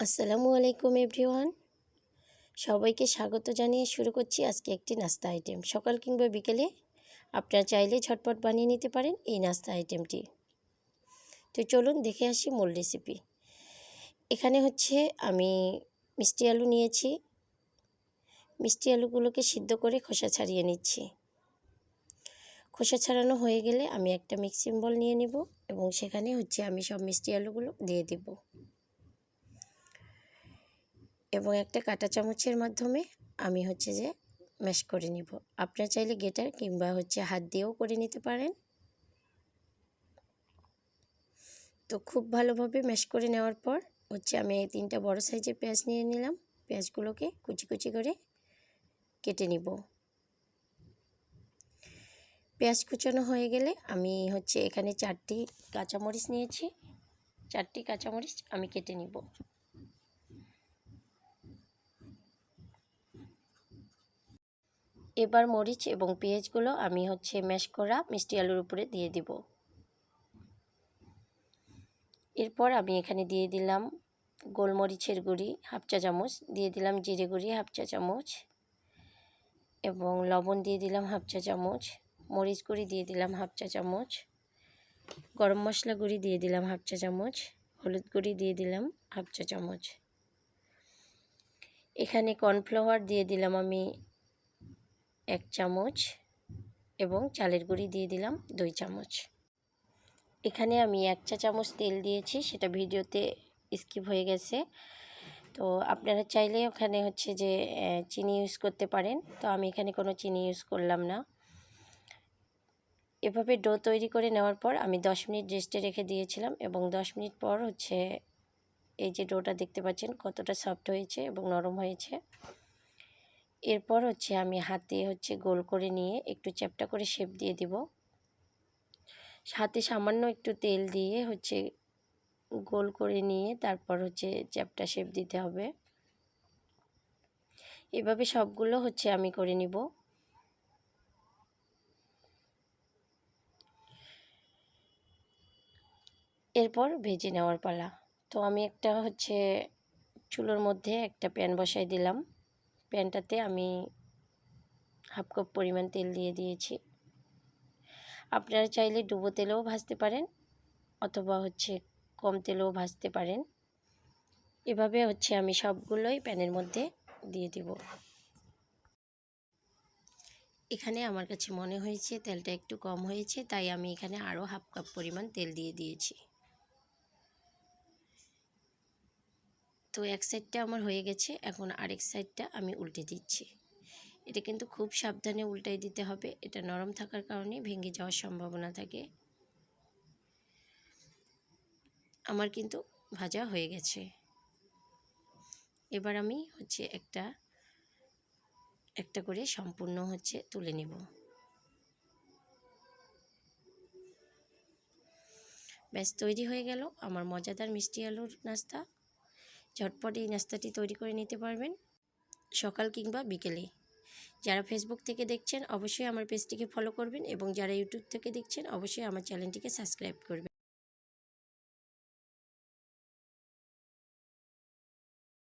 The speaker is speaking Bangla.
আসসালামু আলাইকুম এভরিওয়ান। সবাইকে স্বাগত জানিয়ে শুরু করছি আজকে একটি নাস্তা আইটেম। সকাল কিংবা বিকেলে আপনারা চাইলে ঝটপট বানিয়ে নিতে পারেন এই নাস্তা আইটেমটি। তো চলুন দেখে আসি মূল রেসিপি এখানে হচ্ছে আমি মিষ্টি আলু নিয়েছি। মিষ্টি আলুগুলোকে সিদ্ধ করে খোসা ছাড়িয়ে নিচ্ছি। খোসা ছাড়ানো হয়ে গেলে আমি একটা মিক্সিং বল নিয়ে নেব এবং সেখানে হচ্ছে আমি সব মিষ্টি আলুগুলো দিয়ে দেবো। এবং একটা কাঁটা চামচের মাধ্যমে আমি হচ্ছে যে ম্যাশ করে নিব। আপনারা চাইলে গেটার কিংবা হচ্ছে হাত দিয়েও করে নিতে পারেন। তো খুব ভালোভাবে ম্যাশ করে নেওয়ার পর হচ্ছে আমি এই তিনটা বড় সাইজের পেঁয়াজ নিয়ে নিলাম। পেঁয়াজগুলোকে কুচি কুচি করে কেটে নিব। পেঁয়াজ কুচানো হয়ে গেলে আমি হচ্ছে এখানে চারটি কাঁচামরিচ নিয়েছি। চারটি কাঁচামরিচ আমি কেটে নিব। এবার মরিচ এবং পেঁয়াজগুলো আমি হচ্ছে ম্যাশ করা মিষ্টি আলুর উপরে দিয়ে দিব। এরপর আমি এখানে দিয়ে দিলাম গোলমরিচের গুঁড়ি, হাফ চা চামচ, দিয়ে দিলাম জিরে গুঁড়ি, হাফ চা চামচ এবং লবণ দিয়ে দিলাম হাফ চা চামচ, মরিচ গুঁড়ি দিয়ে দিলাম হাফ চা চামচ, গরম মশলা গুঁড়ি দিয়ে দিলাম হাফ চা চামচ, হলুদ গুঁড়ি দিয়ে দিলাম হাফ চা চামচ। এখানে কর্নফ্লাওয়ার দিয়ে দিলাম আমি এক চামচ এবং চালের গুঁড়ি দিয়ে দিলাম দুই চামচ। এখানে আমি এক চা চামচ তেল দিয়েছি, সেটা ভিডিওতে স্কিপ হয়ে গেছে। তো আপনারা চাইলে ওখানে হচ্ছে যে চিনি ইউজ করতে পারেন। তো আমি এখানে কোনো চিনি ইউজ করলাম না। এভাবে ডো তৈরি করে নেওয়ার পর আমি দশ মিনিট রেস্টে রেখে দিয়েছিলাম এবং দশ মিনিট পর হচ্ছে এই যে ডোটা দেখতে পাচ্ছেন কতটা সফট হয়েছে এবং নরম হয়েছে। এরপর হচ্ছে আমি হাতে হচ্ছে গোল করে নিয়ে একটু চ্যাপটা করে শেপ দিয়ে দিব। হাতে সামান্য একটু তেল দিয়ে হচ্ছে গোল করে নিয়ে তারপর হচ্ছে চ্যাপটা শেপ দিতে হবে। এভাবে সবগুলো হচ্ছে আমি করে নিব। এরপর ভেজে নেওয়ার পালা। তো আমি একটা হচ্ছে চুলোর মধ্যে একটা প্যান বসাই দিলাম। প্যানটাতে আমি হাফ কাপ পরিমাণ তেল দিয়ে দিয়েছি। আপনারা চাইলে ডুবো তেলেও ভাজতে পারেন অথবা হচ্ছে কম তেলেও ভাজতে পারেন। এভাবে হচ্ছে আমি সবগুলোই প্যানের মধ্যে দিয়ে দিব। এখানে আমার কাছে মনে হয়েছে তেলটা একটু কম হয়েছে, তাই আমি এখানে আরও হাফ কাপ পরিমাণ তেল দিয়ে দিয়েছি। তো এক সাইডটা আমার হয়ে গেছে, এখন আরেক সাইডটা আমি উল্টে দিচ্ছি। এটা কিন্তু খুব সাবধানে উল্টাই দিতে হবে, এটা নরম থাকার কারণে ভেঙে যাওয়ার সম্ভাবনা থাকে। আমার কিন্তু ভাজা হয়ে গেছে। এবার আমি হচ্ছে একটা একটা করে সম্পূর্ণ হচ্ছে তুলে নেব। ব্যাস, তৈরি হয়ে গেল আমার মজাদার মিষ্টি আলুর নাস্তা। ঝটপট এই নাস্তাটি তৈরি করে নিতে পারবেন সকাল কিংবা বিকেলে। যারা ফেসবুক থেকে দেখছেন, অবশ্যই আমার পেজটিকে ফলো করবেন এবং যারা ইউটিউব থেকে দেখছেন, অবশ্যই আমার চ্যানেলটিকে সাবস্ক্রাইব করবেন।